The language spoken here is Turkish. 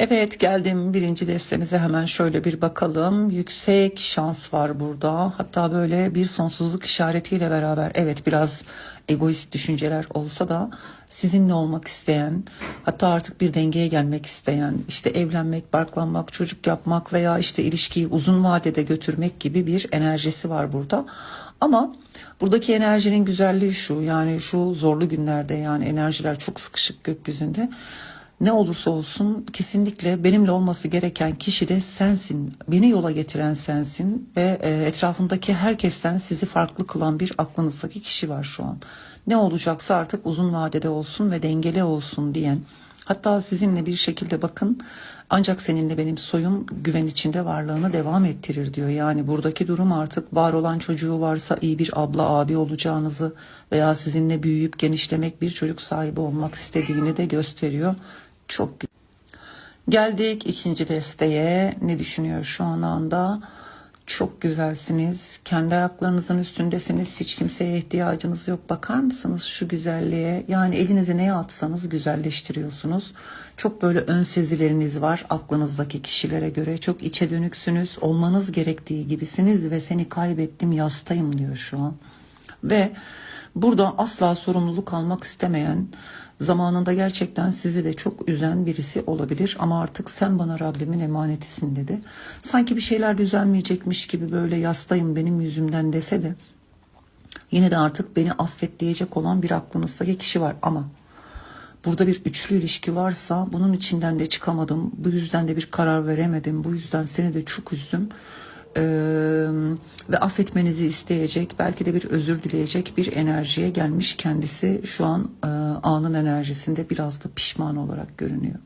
Evet geldim birinci destemize hemen şöyle bir bakalım. Yüksek şans var burada. Hatta böyle bir sonsuzluk işaretiyle beraber evet biraz egoist düşünceler olsa da sizinle olmak isteyen hatta artık bir dengeye gelmek isteyen işte evlenmek, barklanmak, çocuk yapmak veya işte ilişkiyi uzun vadede götürmek gibi bir enerjisi var burada. Ama buradaki enerjinin güzelliği şu yani şu zorlu günlerde yani enerjiler çok sıkışık gökyüzünde ne olursa olsun kesinlikle benimle olması gereken kişi de sensin. Beni yola getiren sensin ve e, etrafındaki herkesten sizi farklı kılan bir aklınızdaki kişi var şu an. Ne olacaksa artık uzun vadede olsun ve dengeli olsun diyen. Hatta sizinle bir şekilde bakın ancak seninle benim soyum güven içinde varlığını devam ettirir diyor. Yani buradaki durum artık var olan çocuğu varsa iyi bir abla abi olacağınızı veya sizinle büyüyüp genişlemek bir çocuk sahibi olmak istediğini de gösteriyor. Çok güzel. Geldik ikinci desteğe. Ne düşünüyor şu an anda? Çok güzelsiniz. Kendi ayaklarınızın üstündesiniz. Hiç kimseye ihtiyacınız yok. Bakar mısınız şu güzelliğe? Yani elinizi neye atsanız güzelleştiriyorsunuz. Çok böyle ön sezileriniz var aklınızdaki kişilere göre. Çok içe dönüksünüz. Olmanız gerektiği gibisiniz ve seni kaybettim yastayım diyor şu an. Ve burada asla sorumluluk almak istemeyen, zamanında gerçekten sizi de çok üzen birisi olabilir ama artık sen bana Rabbimin emanetisin dedi. Sanki bir şeyler düzelmeyecekmiş gibi böyle yastayım benim yüzümden dese de yine de artık beni affet diyecek olan bir aklınızdaki kişi var ama burada bir üçlü ilişki varsa bunun içinden de çıkamadım. Bu yüzden de bir karar veremedim. Bu yüzden seni de çok üzdüm. Ee, ve affetmenizi isteyecek belki de bir özür dileyecek bir enerjiye gelmiş kendisi şu an e, anın enerjisinde biraz da pişman olarak görünüyor.